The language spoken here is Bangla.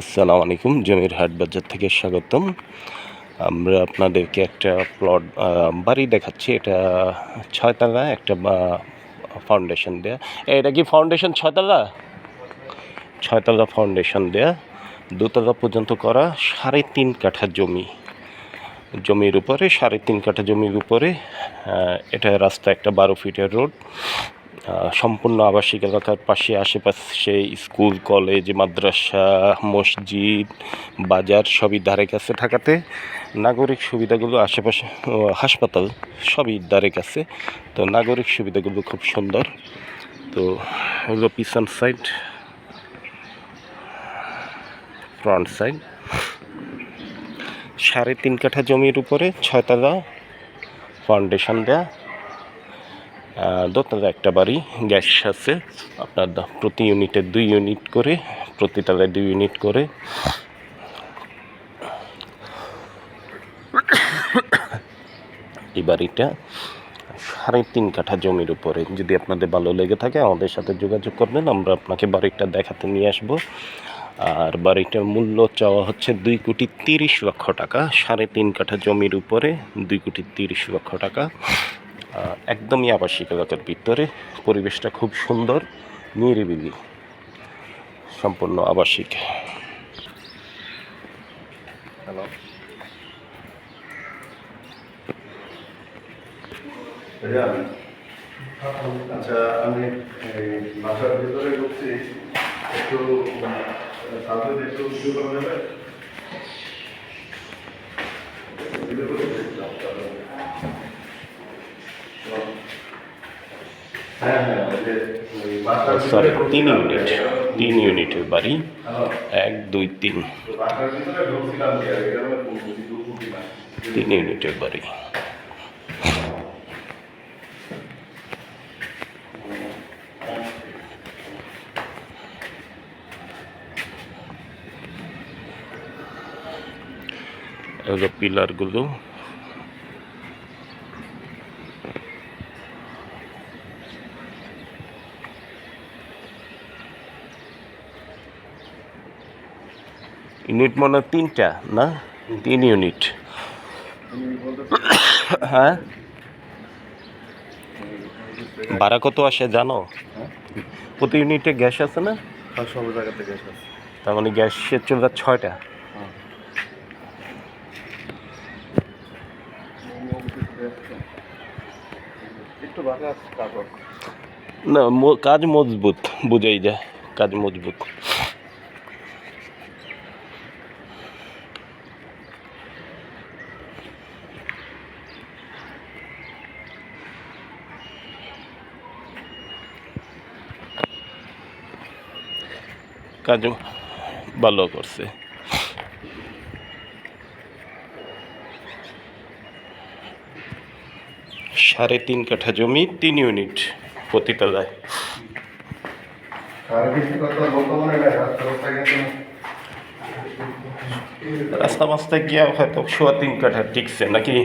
আসসালামু আলাইকুম, জমির হাট বাজার থেকে স্বাগতম। আমরা আপনাদেরকে একটা প্লট বাড়ি দেখাচ্ছি। এটা ছয়তলা, একটা ফাউন্ডেশন দেয়া। এটা কি ফাউন্ডেশন ছয়তলা? ছয়তলা ফাউন্ডেশন দেয়া। দোতলা পর্যন্ত করা, সাড়ে তিন কাঠা জমি। জমির উপরে, সাড়ে তিন কাঠা জমির উপরে এটা রাস্তা একটা বারো ফিটের রোড সম্পূর্ণ আবাসিক এলাকার পাশে আশেপাশে স্কুল, কলেজ, মাদ্রাসা, মসজিদ, বাজার সবই ধারে কাছে থাকাতে নাগরিক সুবিধাগুলো আশেপাশে হাসপাতাল সবই ধারে কাছে। তো নাগরিক সুবিধাগুলো খুব সুন্দর। তো এগুলো পিছন সাইড, ফ্রন্ট সাইড। সাড়ে তিন কাঠা জমির উপরে ছয়তলা ফাউন্ডেশন দেয়া। দোতলা একটা বাড়ি, গ্যাস আছে। আপনার প্রতি ইউনিটে দুই ইউনিট করে, প্রতি দুই ইউনিট করে। এই বাড়িটা সাড়ে তিন কাঠা জমির উপরে। যদি আপনাদের ভালো লেগে থাকে, আমাদের সাথে যোগাযোগ করবেন, আমরা আপনাকে বাড়িটা দেখাতে নিয়ে আসব। আর বাড়িটার মূল্য চাওয়া হচ্ছে দুই কোটি তিরিশ লক্ষ টাকা। সাড়ে তিন কাঠা জমির উপরে দুই কোটি তিরিশ লক্ষ টাকা। একদমই আবাসিক এলাকার ভিতরে। পরিবেশটা খুব সুন্দর নিরিবিলি সম্পূর্ণ আবাসিক। হ্যালো আচ্ছা আমি বাসার ভিতরে ঢুকছি। একটু করা সরি ভিতরে তিন ইউনিট তিন ইউনিটের বাড়ি এক দুই তিন? তিন ইউনিটের বাড়ি। এগুলো পিলারগুলো ইউনিট মনে তিনটা, না? তিন ইউনিট। হ্যাঁ? ভাড়া কত আসে জানো? প্রতি ইউনিটে গ্যাস আছে না? সব জায়গা থেকে এসেছে তার মানে গ্যাসের চুলা ছয়টা। না কাজ মজবুত, বুঝাই যায় কাজ মজবুত। কাজ ভালো করছে। সাড়ে তিন কাঠা জমি, তিন ইউনিট প্রতি তলায় আর বেশি কথা বলতে নাই রাস্তা মাস্তায় গিয়া হয়তো সোয়া তিন কাঠা টিকছে নাকি?